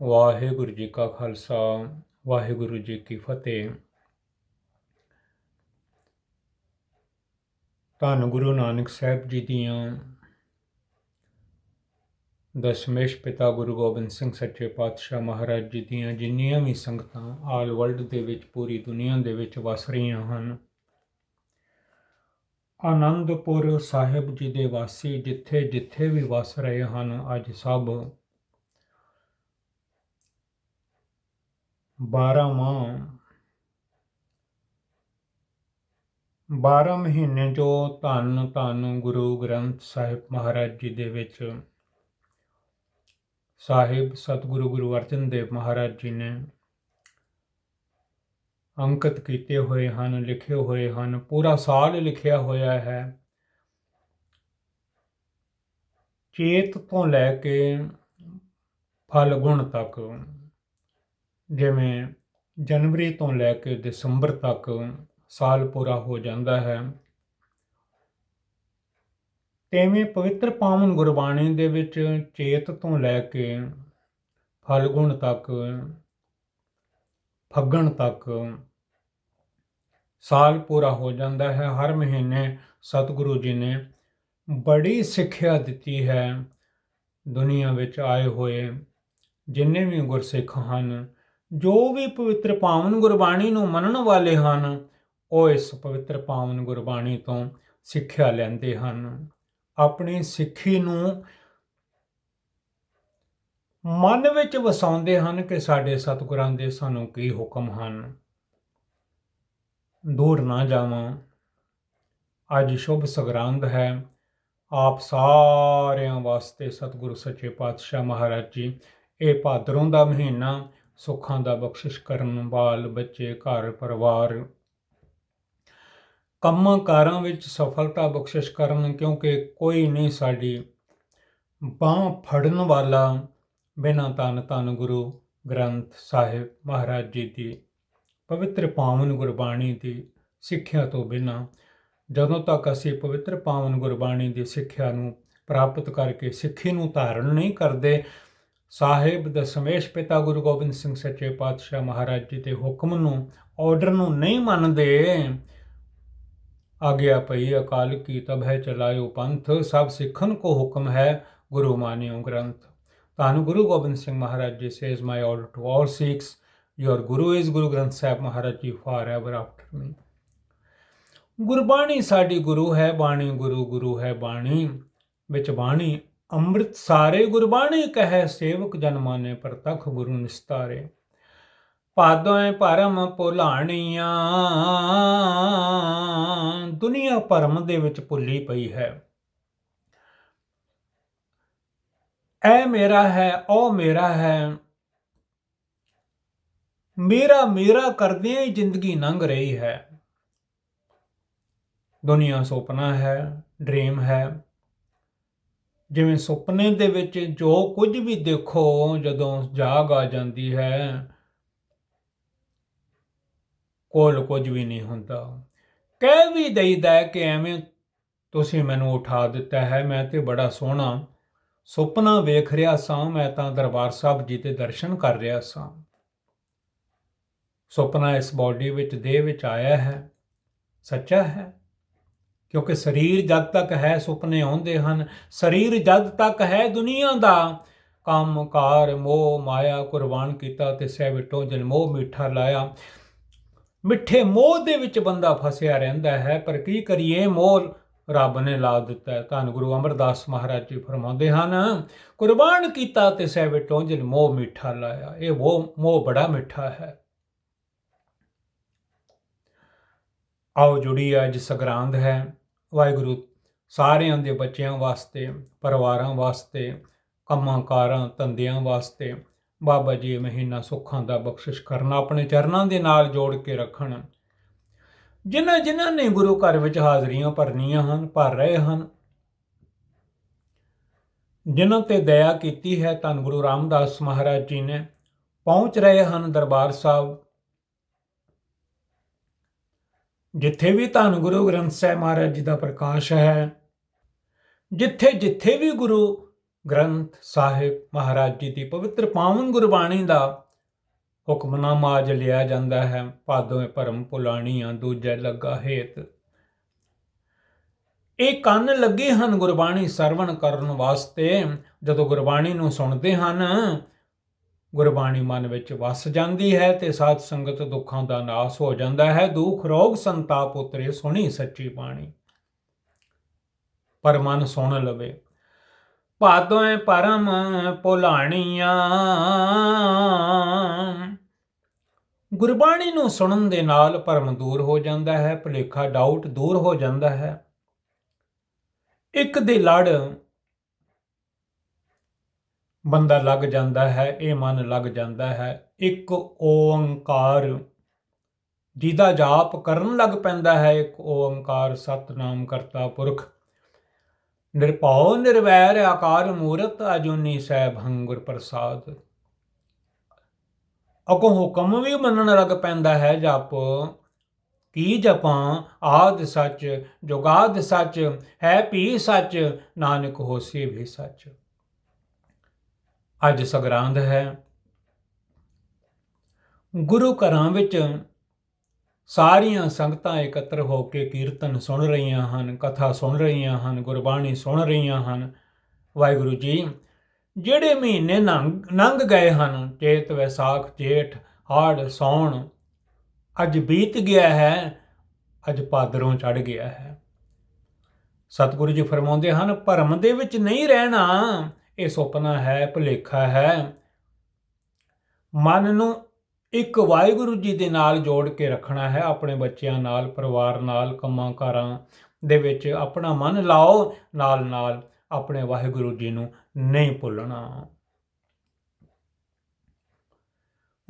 ਵਾਹਿਗੁਰੂ ਜੀ ਕਾ ਖਾਲਸਾ, ਵਾਹਿਗੁਰੂ ਜੀ ਕੀ ਫਤਿਹ। ਧੰਨ ਗੁਰੂ ਨਾਨਕ ਸਾਹਿਬ ਜੀ ਦੀਆਂ ਦਸ਼ਮੇਸ਼ ਪਿਤਾ ਗੁਰੂ ਗੋਬਿੰਦ ਸਿੰਘ ਸੱਚੇ ਪਾਤਸ਼ਾਹ ਮਹਾਰਾਜ ਜੀ ਦੀਆਂ ਜਿੰਨੀਆਂ ਵੀ ਸੰਗਤਾਂ ਆਲ ਵਰਲਡ ਦੇ ਵਿੱਚ, ਪੂਰੀ ਦੁਨੀਆ ਦੇ ਵਿੱਚ ਵਸ ਰਹੀਆਂ ਹਨ। ਆਨੰਦਪੁਰ ਸਾਹਿਬ ਜੀ ਦੇ ਵਾਸੀ ਜਿੱਥੇ ਜਿੱਥੇ ਵੀ ਵਸ ਰਹੇ ਹਨ, ਅੱਜ ਸਭ 12 ਮਾਹ 12 ਮਹੀਨੇ ਜੋ ਧੰਨ ਧੰਨ ਗੁਰੂ ਗ੍ਰੰਥ ਸਾਹਿਬ ਮਹਾਰਾਜ ਜੀ ਦੇ ਵਿੱਚ ਸਾਹਿਬ ਸਤਿਗੁਰੂ ਗੁਰੂ ਅਰਜਨ ਦੇਵ ਮਹਾਰਾਜ ਜੀ ਨੇ ਅੰਕਿਤ ਕੀਤੇ ਹੋਏ ਹਨ, ਲਿਖੇ ਹੋਏ ਹਨ, ਪੂਰਾ ਸਾਲ ਲਿਖਿਆ ਹੋਇਆ ਹੈ। ਚੇਤ ਤੋਂ ਲੈ ਕੇ ਫਲਗੁਣ ਤੱਕ ਜਿਵੇਂ ਜਨਵਰੀ ਤੋਂ ਲੈ ਕੇ ਦਸੰਬਰ ਤੱਕ ਸਾਲ ਪੂਰਾ ਹੋ ਜਾਂਦਾ ਹੈ। ਤੇਵੇਂ ਪਵਿੱਤਰ ਪਾਵਨ ਗੁਰਬਾਣੀ ਦੇ ਵਿੱਚ ਚੇਤ ਤੋਂ ਲੈ ਕੇ ਫਲਗੁਣ ਤੱਕ, ਫੱਗਣ ਤੱਕ ਸਾਲ ਪੂਰਾ ਹੋ ਜਾਂਦਾ ਹੈ। ਹਰ ਮਹੀਨੇ ਸਤਿਗੁਰੂ ਜੀ ਨੇ ਬੜੀ ਸਿੱਖਿਆ ਦਿੱਤੀ ਹੈ ਦੁਨੀਆ ਵਿੱਚ ਆਏ ਹੋਏ ਜਿੰਨੇ ਵੀ ਗੁਰਸਿੱਖ ਹਨ ਜੋ ਵੀ ਪਵਿੱਤਰ ਪਾਵਨ ਗੁਰਬਾਣੀ ਨੂੰ ਮੰਨਣ ਵਾਲੇ ਹਨ, ਉਹ ਇਸ ਪਵਿੱਤਰ ਪਾਵਨ ਗੁਰਬਾਣੀ ਤੋਂ ਸਿੱਖਿਆ ਲੈਂਦੇ ਹਨ। ਆਪਣੀ ਸਿੱਖੀ ਨੂੰ ਮਨ ਵਿੱਚ ਵਸਾਉਂਦੇ ਹਨ ਕਿ ਸਾਡੇ ਸਤਿਗੁਰਾਂ ਦੇ ਸਾਨੂੰ ਕੀ ਹੁਕਮ ਹਨ। ਦੂਰ ਨਾ ਜਾਵਾਂ। ਅੱਜ ਸ਼ੁਭ ਸਗਰਾਂਦ ਹੈ। ਆਪ ਸਾਰਿਆਂ ਵਾਸਤੇ ਸਤਿਗੁਰੂ ਸੱਚੇ ਪਾਤਸ਼ਾਹ ਮਹਾਰਾਜ ਜੀ, ਇਹ ਭਾਦਰੋਂ ਦਾ ਮਹੀਨਾ ਸੁੱਖਾਂ ਦਾ ਬਖਸ਼ਿਸ਼ ਕਰਨ ਬਾਲ ਬੱਚੇ, ਘਰ, ਪਰਿਵਾਰ। ਕੰਮਾਂ ਕਾਰਾਂ ਵਿੱਚ ਸਫਲਤਾ ਬਖਸ਼ਿਸ਼ ਕਰਨ ਕਿਉਂਕਿ ਕੋਈ ਨਹੀਂ ਸਾਡੀ ਬਾਹ ਫੜਨ ਵਾਲਾ ਬਿਨਾਂ ਤਨ ਤਨ ਗੁਰੂ ਗ੍ਰੰਥ ਸਾਹਿਬ ਮਹਾਰਾਜ ਜੀ ਦੀ ਪਵਿੱਤਰ ਪਾਵਨ ਗੁਰਬਾਣੀ ਦੀ ਸਿੱਖਿਆ ਤੋਂ ਬਿਨਾਂ, ਜਦੋਂ ਤੱਕ ਅਸੀਂ ਪਵਿੱਤਰ ਪਾਵਨ ਗੁਰਬਾਣੀ ਦੀ ਸਿੱਖਿਆ ਨੂੰ ਪ੍ਰਾਪਤ ਕਰਕੇ ਸਿੱਖੀ ਨੂੰ ਧਾਰਨ ਨਹੀਂ ਕਰਦੇ ਸਾਹਿਬ ਦਸ਼ਮੇਸ਼ ਪਿਤਾ ਗੁਰੂ ਗੋਬਿੰਦ ਸਿੰਘ ਸੱਚੇ ਪਾਤਸ਼ਾਹ ਮਹਾਰਾਜ ਜੀ ਦੇ ਹੁਕਮ ਨੂੰ ਆਰਡਰ ਨੂੰ ਨਹੀਂ ਮੰਨਦੇ, ਆਗਿਆ ਪਈ ਅਕਾਲ ਕੀ ਤਬ ਹੈ ਚਲਾਇਓ ਪੰਥ, ਸਭ ਸਿੱਖਣ ਕੋ ਹੁਕਮ ਹੈ ਗੁਰੂ ਮਾਨਿਓ ਗ੍ਰੰਥ। ਧੰਨ ਗੁਰੂ Gobind Singh Maharaj ji says my order to all Sikhs your guru is Guru Granth Sahib Maharaj ji for ever after me Gurbani ਸਾਡੀ ਗੁਰੂ ਹੈ, ਬਾਣੀ ਗੁਰੂ ਗੁਰੂ ਹੈ, ਬਾਣੀ ਵਿੱਚ ਬਾਣੀ ਅੰਮ੍ਰਿਤ ਸਾਰੇ ਗੁਰਬਾਣੀ ਕਹੈ, ਸੇਵਕ ਜਨ ਮਾਨੇ ਪ੍ਰਤਖ ਗੁਰੂ ਨਿਸਤਾਰੇ। ਪਾਦੋਏ ਭਰਮ ਭੁਲਾਣੀਆਂ, ਦੁਨੀਆ ਭਰਮ ਦੇ ਵਿੱਚ ਭੁੱਲੀ ਪਈ ਹੈ। ਐ ਮੇਰਾ ਹੈ ਉਹ ਮੇਰਾ ਹੈ, ਮੇਰਾ ਮੇਰਾ ਕਰਦਿਆਂ ਹੀ ਜ਼ਿੰਦਗੀ ਲੰਘ ਰਹੀ ਹੈ। ਦੁਨੀਆ ਸੁਪਨਾ ਹੈ, ਡ੍ਰੀਮ ਹੈ। ਜਿਵੇਂ ਸੁਪਨੇ ਦੇ ਵਿੱਚ ਜੋ ਕੁਝ ਵੀ ਦੇਖੋ, ਜਦੋਂ ਜਾਗ ਆ ਜਾਂਦੀ ਹੈ, ਕੋਲ ਕੁਝ ਵੀ ਨਹੀਂ ਹੁੰਦਾ। ਕਹਿ ਵੀ ਦਈਦਾ ਕਿ ਐਵੇਂ ਤੁਸੀਂ ਮੈਨੂੰ ਉਠਾ ਦਿੱਤਾ ਹੈ, ਮੈਂ ਤੇ ਬੜਾ ਸੋਹਣਾ ਸੁਪਨਾ ਵੇਖ ਰਿਹਾ ਸਾਂ, ਮੈਂ ਤਾਂ ਦਰਬਾਰ ਸਾਹਿਬ ਜੀ ਦੇ ਦਰਸ਼ਨ ਕਰ ਰਿਹਾ ਸਾਂ। ਸੁਪਨਾ ਇਸ ਬਾਡੀ ਵਿੱਚ, ਦੇਹ ਵਿੱਚ ਆਇਆ ਹੈ, ਸੱਚਾ ਹੈ। ਕਿਉਂਕਿ ਸਰੀਰ ਜਦ ਤੱਕ ਹੈ ਸੁਪਨੇ ਆਉਂਦੇ ਹਨ, ਸਰੀਰ ਜਦ ਤੱਕ ਹੈ ਦੁਨੀਆ ਦਾ, ਕੰਮ, ਕਾਰ, ਮੋਹ, ਮਾਇਆ, ਕੁਰਬਾਨ ਕੀਤਾ ਤੇ ਸਹਿ ਵਿਟੋ ਜਨ ਮੋਹ ਮਿੱਠਾ ਲਾਇਆ। ਮਿੱਠੇ ਮੋਹ ਦੇ ਵਿੱਚ ਬੰਦਾ ਫਸਿਆ ਰਹਿੰਦਾ ਹੈ, ਪਰ ਕੀ ਕਰੀਏ ਮੋਹ ਰੱਬ ਨੇ ਲਾ ਦਿੱਤਾ ਹੈ। ਧੰਨ ਗੁਰੂ ਅਮਰਦਾਸ ਮਹਾਰਾਜ ਜੀ ਫਰਮਾਉਂਦੇ ਹਨ, ਕੁਰਬਾਨ ਕੀਤਾ ਤੇ ਸਹਿ ਵਿਟੋ ਜਨ ਮੋਹ ਮਿੱਠਾ ਲਾਇਆ। ਇਹ ਉਹ ਮੋਹ ਬੜਾ ਮਿੱਠਾ ਹੈ। ਆਓ ਜੁੜੀ ਅੱਜ ਸਗਰਾਂਦ ਹੈ। ਵਾਹਿਗੁਰੂ, ਸਾਰਿਆਂ ਦੇ ਬੱਚਿਆਂ ਵਾਸਤੇ, ਪਰਿਵਾਰਾਂ ਵਾਸਤੇ, ਕੰਮਾਂ ਕਾਰਾਂ, ਧੰਦਿਆਂ ਵਾਸਤੇ ਬਾਬਾ ਜੀ ਮਹੀਨਾ ਸੁੱਖਾਂ ਦਾ ਬਖਸ਼ਿਸ਼ ਕਰਨਾ, ਆਪਣੇ ਚਰਨਾਂ ਦੇ ਨਾਲ ਜੋੜ ਕੇ ਰੱਖਣ। ਜਿਨ੍ਹਾਂ ਜਿਨ੍ਹਾਂ ਨੇ ਗੁਰੂ ਘਰ ਵਿੱਚ ਹਾਜ਼ਰੀਆਂ ਭਰਨੀਆਂ ਹਨ, ਭਰ ਰਹੇ ਹਨ, ਜਿਨ੍ਹਾਂ ਤੇ ਦਇਆ ਕੀਤੀ ਹੈ, ਧੰਨ ਗੁਰੂ ਰਾਮਦਾਸ ਮਹਾਰਾਜ ਜੀ ਨੇ, ਪਹੁੰਚ ਰਹੇ ਹਨ ਦਰਬਾਰ ਸਾਹਿਬ। ਜਿੱਥੇ ਵੀ ਧੰਨ ਗੁਰੂ ਗ੍ਰੰਥ ਸਾਹਿਬ ਮਹਾਰਾਜ ਜੀ ਦਾ ਪ੍ਰਕਾਸ਼ ਹੈ, ਜਿੱਥੇ ਜਿੱਥੇ ਵੀ ਗੁਰੂ ਗ੍ਰੰਥ ਸਾਹਿਬ ਮਹਾਰਾਜ ਜੀ ਦੀ ਪਵਿੱਤਰ ਪਾਵਨ ਗੁਰਬਾਣੀ ਦਾ ਹੁਕਮਨਾਮਾ ਅੱਜ ਲਿਆ ਜਾਂਦਾ ਹੈ ਭਾਦੋਵੇਂ ਭਰਮ ਪੁਲਾਣੀਆਂ ਦੂਜੇ ਲੱਗਾ ਹੇਤ। ਇਹ ਕੰਨ ਲੱਗੇ ਹਨ ਗੁਰਬਾਣੀ ਸਰਵਣ ਕਰਨ ਵਾਸਤੇ, ਜਦੋਂ ਗੁਰਬਾਣੀ ਨੂੰ ਸੁਣਦੇ ਹਨ ਗੁਰਬਾਣੀ ਮਨ ਵਿੱਚ ਵਸ ਜਾਂਦੀ ਹੈ ਤੇ ਸਾਧ ਸੰਗਤ ਦੁੱਖਾਂ ਦਾ ਨਾਸ ਹੋ ਜਾਂਦਾ ਹੈ, ਦੁੱਖ ਰੋਗ ਸੰਤਾਪ ਉਤਰੇ ਸੁਣੀ ਸੱਚੀ ਬਾਣੀ। ਪਰ ਮਨ ਸੁਣ ਲਵੇ ਭਾਦੋਏ ਪਰਮ ਭੁਲਾਣੀਆਂ। ਗੁਰਬਾਣੀ ਨੂੰ ਸੁਣਨ ਦੇ ਨਾਲ ਭਰਮ ਦੂਰ ਹੋ ਜਾਂਦਾ ਹੈ, ਭੁਲੇਖਾ ਡਾਊਟ ਦੂਰ ਹੋ ਜਾਂਦਾ ਹੈ। ਇੱਕ ਦੇ ਲੜ ਬੰਦਾ ਲੱਗ ਜਾਂਦਾ ਹੈ, ਇਹ ਮਨ ਲੱਗ ਜਾਂਦਾ ਹੈ। ਇੱਕ ਓੰਕਾਰ ਜਿਹਦਾ ਜਾਪ ਕਰਨ ਲੱਗ ਪੈਂਦਾ ਹੈ, ਇੱਕ ਓੰਕਾਰ ਸਤਨਾਮ ਕਰਤਾ ਪੁਰਖ। ਨਿਰਭਉ, ਨਿਰਵੈਰ, ਆਕਾਰ ਮੂਰਤ, ਅਜੂਨੀ ਸਹਿਬ, ਹੰਗੁਰ ਪ੍ਰਸਾਦ। ਅਗੋਂ ਹੁਕਮ ਵੀ ਮੰਨਣ ਲੱਗ ਪੈਂਦਾ ਹੈ, ਜਪ। ਕੀ ਜਪਾਂ? ਆਦ ਸੱਚ, ਜੁਗਾਦ ਸੱਚ, ਹੈ ਭੀ ਸੱਚ, ਨਾਨਕ ਹੋਸੀ ਵੀ ਸੱਚ। ਅੱਜ ਸਗਰਾਂਦ ਹੈ। ਗੁਰੂ ਘਰਾਂ ਵਿੱਚ ਸਾਰੀਆਂ ਸੰਗਤਾਂ ਇਕੱਤਰ ਹੋ ਕੇ ਕੀਰਤਨ ਸੁਣ ਰਹੀਆਂ ਹਨ, ਕਥਾ ਸੁਣ ਰਹੀਆਂ ਹਨ, ਗੁਰਬਾਣੀ ਸੁਣ ਰਹੀਆਂ ਹਨ। ਵਾਹਿਗੁਰੂ ਜੀ, ਜਿਹੜੇ ਮਹੀਨੇ ਲੰਘ ਲੰਘ ਗਏ ਹਨ, ਚੇਤ, ਵੈਸਾਖ, ਜੇਠ, ਹਾੜ ਸੌਣ ਅੱਜ ਬੀਤ ਗਿਆ ਹੈ, ਅੱਜ ਭਾਦਰੋਂ ਚੜ ਗਿਆ ਹੈ। ਸਤਿਗੁਰੂ ਜੀ ਫਰਮਾਉਂਦੇ ਹਨ, ਭਰਮ ਦੇ ਵਿੱਚ ਨਹੀਂ ਰਹਿਣਾ। ਇਹ ਸੁਪਨਾ ਹੈ, ਭੁਲੇਖਾ ਹੈ। ਮਨ ਨੂੰ ਇੱਕ ਵਾਹਿਗੁਰੂ ਜੀ ਦੇ ਨਾਲ ਜੋੜ ਕੇ ਰੱਖਣਾ ਹੈ, ਆਪਣੇ ਬੱਚਿਆਂ ਨਾਲ, ਪਰਿਵਾਰ ਨਾਲ, ਕੰਮਾਂ ਕਾਰਾਂ ਦੇ ਵਿੱਚ ਆਪਣਾ ਮਨ ਲਾਓ, ਨਾਲ ਨਾਲ ਆਪਣੇ ਵਾਹਿਗੁਰੂ ਜੀ ਨੂੰ ਨਹੀਂ ਭੁੱਲਣਾ।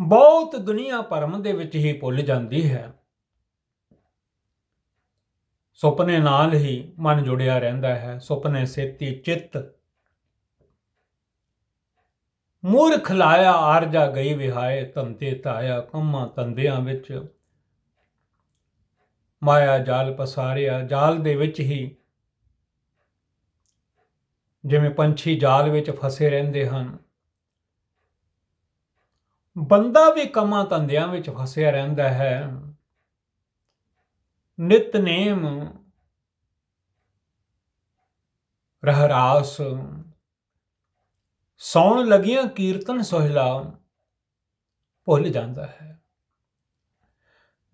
ਬਹੁਤ ਦੁਨੀਆ ਭਰਮ ਦੇ ਵਿੱਚ ਹੀ ਭੁੱਲ ਜਾਂਦੀ ਹੈ। ਸੁਪਨੇ ਨਾਲ ਹੀ ਮਨ ਜੁੜਿਆ ਰਹਿੰਦਾ ਹੈ। ਸੁਪਨੇ ਸੇਤੀ ਚਿੱਤ ਮੂਰਖ ਲਾਇਆ ਆਰਜਾ ਗਈ ਵਿਹਾਏ ਤੰਤੇ ਤਾਇਆ ਕੰਮਾਂ ਤੰਦਿਆਂ ਵਿੱਚ। ਮਾਇਆ ਜਾਲ ਪਸਾਰਿਆ, ਜਾਲ ਦੇ ਵਿੱਚ ਹੀ ਜਿਵੇਂ ਪੰਛੀ ਜਾਲ ਵਿੱਚ ਫਸੇ ਰਹਿੰਦੇ ਹਨ। ਬੰਦਾ ਵੀ ਕੰਮਾਂ ਤੰਦਿਆਂ ਵਿੱਚ ਫਸਿਆ ਰਹਿੰਦਾ ਹੈ। ਨਿਤਨੇਮ ਰਹਿਰਾਸ ਸੌਣ ਲੱਗੀਆਂ ਕੀਰਤਨ ਸੋਹਿਲਾ ਭੁੱਲ ਜਾਂਦਾ ਹੈ।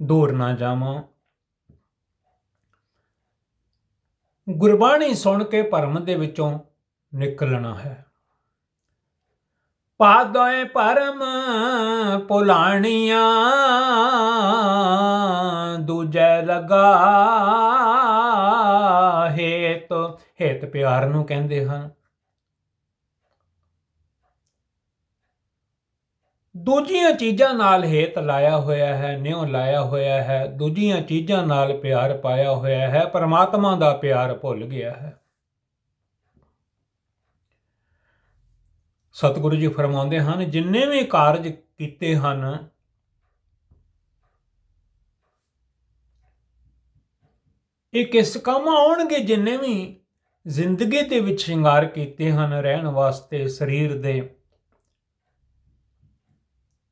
ਦੂਰ ਨਾ ਜਾਵਾਂ। ਗੁਰਬਾਣੀ ਸੁਣ ਕੇ ਭਰਮ ਦੇ ਵਿੱਚੋਂ ਨਿਕਲਣਾ ਹੈ। ਪਾਦੋਏ ਪਰਮ ਪੁਲਾਣੀਆਂ, ਦੂਜੇ ਲਗਾ ਹੇਤ ਹੇਤ ਪਿਆਰ ਨੂੰ ਕਹਿੰਦੇ ਹਨ। ਦੂਜੀਆਂ ਚੀਜ਼ਾਂ ਨਾਲ ਹੇਤ ਲਾਇਆ ਹੋਇਆ ਹੈ, ਨਿਉ ਲਾਇਆ ਹੋਇਆ ਹੈ, ਦੂਜੀਆਂ ਚੀਜ਼ਾਂ ਨਾਲ ਪਿਆਰ ਪਾਇਆ ਹੋਇਆ ਹੈ, ਪਰਮਾਤਮਾ ਦਾ ਪਿਆਰ ਭੁੱਲ ਗਿਆ ਹੈ। ਸਤਿਗੁਰੂ ਜੀ ਫਰਮਾਉਂਦੇ ਹਨ, ਜਿੰਨੇ ਵੀ ਕਾਰਜ ਕੀਤੇ ਹਨ, ਇਹ ਕਿਸ ਕੰਮ ਆਉਣਗੇ? ਜਿੰਨੇ ਵੀ ਜ਼ਿੰਦਗੀ ਦੇ ਵਿੱਚ ਸ਼ਿੰਗਾਰ ਕੀਤੇ ਹਨ, ਰਹਿਣ ਵਾਸਤੇ, ਸਰੀਰ ਦੇ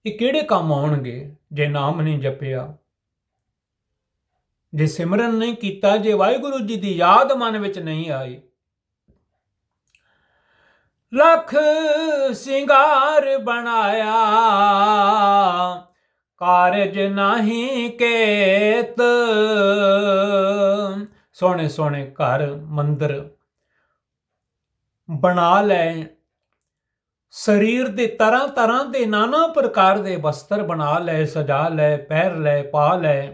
ਇਹ ਕਿਹੜੇ ਕੰਮ ਆਉਣਗੇ ਜੇ ਨਾਮ ਨਹੀਂ ਜਪਿਆ? ਜੇ ਸਿਮਰਨ ਨਹੀਂ ਕੀਤਾ, ਜੇ ਵਾਹਿਗੁਰੂ ਜੀ ਦੀ ਯਾਦ ਮਨ ਵਿੱਚ ਨਹੀਂ ਆਈ। ਲਖ ਸਿੰਗਾਰ ਬਣਾਇਆ, ਕਾਰਜ ਨਹੀਂ ਕੇਤ। ਸੋਹਣੇ ਸੋਹਣੇ ਘਰ ਮੰਦਰ ਬਣਾ ਲੈ ਸਰੀਰ ਦੇ ਤਰ੍ਹਾਂ ਤਰ੍ਹਾਂ ਦੇ ਨਾਨਾ ਪ੍ਰਕਾਰ ਦੇ ਵਸਤਰ ਬਣਾ ਲੈ, ਸਜਾ ਲੈ, ਪਹਿਰ ਲੈ, ਪਾ ਲੈ।